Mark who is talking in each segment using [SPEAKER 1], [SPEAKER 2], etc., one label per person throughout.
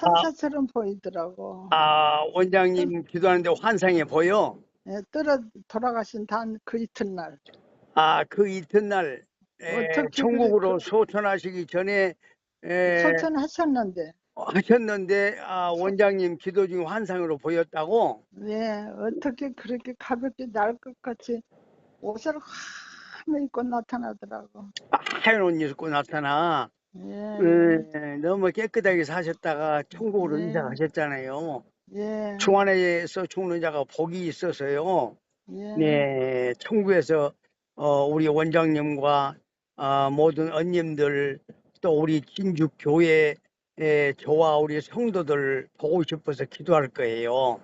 [SPEAKER 1] 천사처럼 보이더라고.
[SPEAKER 2] 아, 원장님 기도하는데 환상에 보여?
[SPEAKER 1] 예, 떨어 돌아가신 단 그 이튿날.
[SPEAKER 2] 아, 그 이튿날 에,
[SPEAKER 1] 어떻게
[SPEAKER 2] 천국으로
[SPEAKER 1] 그래,
[SPEAKER 2] 소천하시기 전에 에,
[SPEAKER 1] 소천하셨는데,
[SPEAKER 2] 하셨는데 아, 원장님 기도 중 환상으로 보였다고?
[SPEAKER 1] 예, 어떻게 그렇게 가볍게 날 것 같이 옷을 하며 입고 나타나더라고.
[SPEAKER 2] 하얀 옷 입고 나타나
[SPEAKER 1] 예,
[SPEAKER 2] 에, 너무 깨끗하게 사셨다가 천국으로
[SPEAKER 1] 네.
[SPEAKER 2] 이사 가셨잖아요.
[SPEAKER 1] 예,
[SPEAKER 2] 중환에서 죽는 자가 복이 있어서요.
[SPEAKER 1] 예,
[SPEAKER 2] 네, 천국에서 어, 우리 원장님과 아, 모든 언님들 또 우리 진주 교회에 저와 우리 성도들 보고 싶어서 기도할 거예요.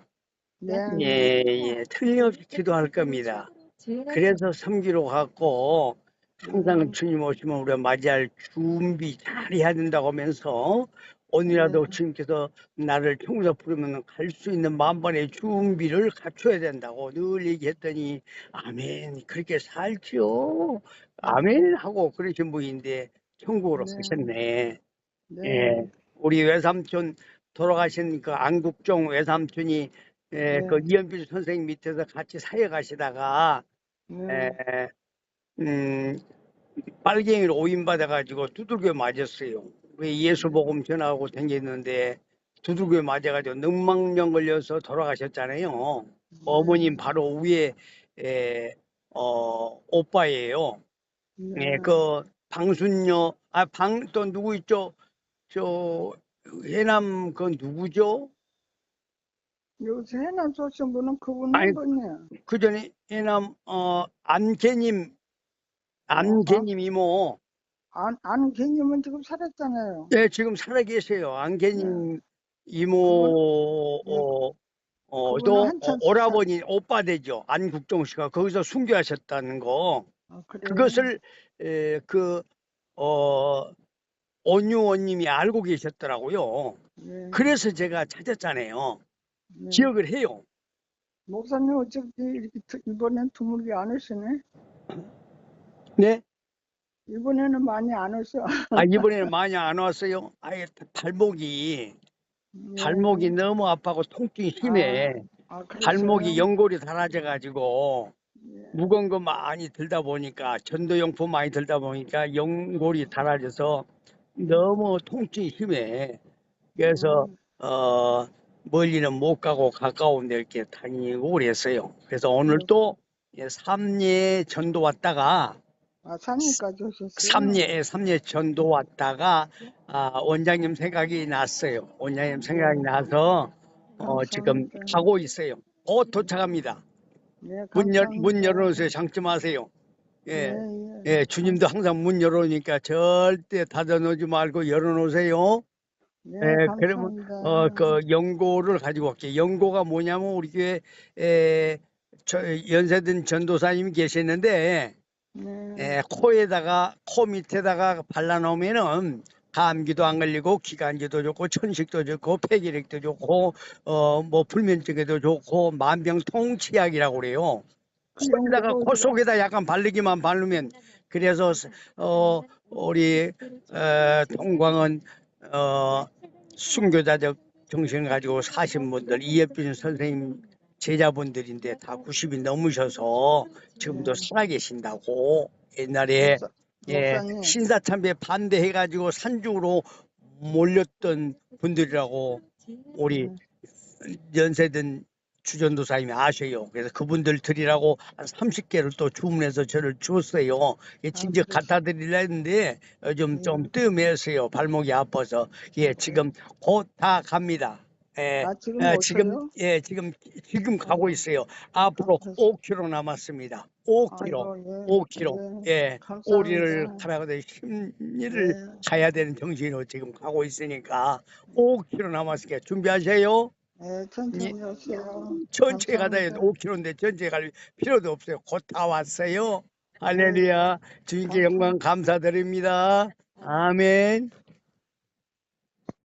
[SPEAKER 1] 네,
[SPEAKER 2] 예, 예, 틀림없이 기도할 겁니다. 그래서 섬기러 갔고 항상 주님 오시면 우리가 맞이할 준비 잘 해야 된다고 하면서 오늘이라도
[SPEAKER 1] 네.
[SPEAKER 2] 주님께서 나를 천국에 부르면 갈 수 있는 만반의 준비를 갖춰야 된다고 늘 얘기했더니 아멘 그렇게 살지요 아멘 하고 그러신 분인데 천국으로
[SPEAKER 1] 네.
[SPEAKER 2] 가셨네
[SPEAKER 1] 네,
[SPEAKER 2] 예, 우리 외삼촌 돌아가신 그 안국종 외삼촌이 예,
[SPEAKER 1] 네.
[SPEAKER 2] 그 이현필 선생님 밑에서 같이 사회 가시다가
[SPEAKER 1] 네,
[SPEAKER 2] 에, 음, 빨갱이로 오인받아가지고 두들겨 맞았어요. 왜 예수 복음 전하고 다녔는데 두들겨 맞아가지고 늑망령 걸려서 돌아가셨잖아요. 어머님 바로 위에 에, 어, 오빠예요.
[SPEAKER 1] 네,
[SPEAKER 2] 예, 그 방순녀 아 방 또 누구 있죠? 저 해남 그 누구죠?
[SPEAKER 1] 요새 해남 쏘신 분은 그분
[SPEAKER 2] 아니,
[SPEAKER 1] 한 분이야.
[SPEAKER 2] 그 전에 해남 어 안개님 안개님 이모
[SPEAKER 1] 안, 아는 개념은 지금 살았잖아요.
[SPEAKER 2] 네, 지금 살아 계세요. 안개님 이모,
[SPEAKER 1] 네.
[SPEAKER 2] 어, 어,
[SPEAKER 1] 그분은
[SPEAKER 2] 또
[SPEAKER 1] 한참
[SPEAKER 2] 어, 오라버니 오빠 되죠. 안국종 씨가 거기서 순교하셨다는 거.
[SPEAKER 1] 아, 그래요?
[SPEAKER 2] 그것을 에, 그, 어, 온유원님이 알고 계셨더라고요.
[SPEAKER 1] 네,
[SPEAKER 2] 그래서 제가 찾았잖아요.
[SPEAKER 1] 네.
[SPEAKER 2] 기억을 해요.
[SPEAKER 1] 목사님 어차피 이렇게 드- 이번엔 드물게 안 오시네.
[SPEAKER 2] 네?
[SPEAKER 1] 이번에는 많이 안 오셔.
[SPEAKER 2] 아, 이번에는 많이 안 왔어요. 아예 발목이,
[SPEAKER 1] 네.
[SPEAKER 2] 발목이 너무 아파고 통증이 심해.
[SPEAKER 1] 아, 그러세요?
[SPEAKER 2] 발목이 연골이 닳아져가지고
[SPEAKER 1] 예.
[SPEAKER 2] 무거운 거 많이 들다 보니까 전도용품 많이 들다 보니까 연골이 닳아져서 너무 통증이 심해. 그래서
[SPEAKER 1] 음,
[SPEAKER 2] 어 멀리는 못 가고 가까운 데 이렇게 다니고 그랬어요. 그래서 오늘 또 예, 삼례 전도 왔다가
[SPEAKER 1] 아, 산리까지 오셨어요?
[SPEAKER 2] 삼례 삼례 전도 왔다가 아, 원장님 생각이 났어요. 원장님 생각이 나서 어, 지금
[SPEAKER 1] 감사합니다.
[SPEAKER 2] 가고 있어요. 곧 도착합니다.
[SPEAKER 1] 네,
[SPEAKER 2] 문, 열, 문
[SPEAKER 1] 감사합니다.
[SPEAKER 2] 열어놓으세요. 장점하세요. 예,
[SPEAKER 1] 예, 예.
[SPEAKER 2] 예, 주님도 항상 문 열어놓으니까 절대 닫아놓지 말고 열어놓으세요.
[SPEAKER 1] 네,
[SPEAKER 2] 예, 그러면,
[SPEAKER 1] 감사합니다.
[SPEAKER 2] 어, 그 연고를 가지고 올게요. 연고가 뭐냐면 우리 교회 에, 저, 연세든 전도사님이 계시는데
[SPEAKER 1] 네,
[SPEAKER 2] 에, 코에다가 코 밑에다가 발라놓으면은 감기도 안 걸리고 기관지도 좋고 천식도 좋고 폐기력도 좋고 어 뭐 불면증에도 좋고 만병통치약이라고 그래요.
[SPEAKER 1] 그
[SPEAKER 2] 코에다가
[SPEAKER 1] 연고가
[SPEAKER 2] 코 속에다 약간 바르기만 바르면 그래서 어 우리 어, 통광은 어 순교자적 정신을 가지고 사신 분들 이예빈 선생님 제자분들인데 다 90이 넘으셔서 지금도 살아계신다고 옛날에 예. 신사참배 반대해가지고 산중으로 몰렸던 분들이라고 우리
[SPEAKER 1] 음.
[SPEAKER 2] 연세든 주전도사님이 아셔요. 그래서 그분들 드리라고 한 30개를 또 주문해서 저를 줬어요. 예, 진짜? 갖다 드리려 했는데 요즘
[SPEAKER 1] 네.
[SPEAKER 2] 좀 뜸했어요. 발목이 아파서. 예, 지금 곧 다 갑니다. 예,
[SPEAKER 1] 아, 지금
[SPEAKER 2] 예,
[SPEAKER 1] 못
[SPEAKER 2] 지금? 예, 지금, 지금 가고 있어요. 앞으로
[SPEAKER 1] 그래서-
[SPEAKER 2] 5km 남았습니다. 5km.
[SPEAKER 1] 아이고, 예,
[SPEAKER 2] 5km.
[SPEAKER 1] 예,
[SPEAKER 2] 예,
[SPEAKER 1] 감사합니다.
[SPEAKER 2] 오리를 가라고 심리를
[SPEAKER 1] 예.
[SPEAKER 2] 가야 되는 정신으로 지금 가고 있으니까 5km 남았으니까 준비하세요.
[SPEAKER 1] 예, 천천히 오세요.
[SPEAKER 2] 천천히 가다 해도
[SPEAKER 1] 감사합니다.
[SPEAKER 2] 5km인데 천천히 갈 필요도 없어요. 곧 다 왔어요. 할렐루야. 주님께 영광 감사드립니다. 아멘.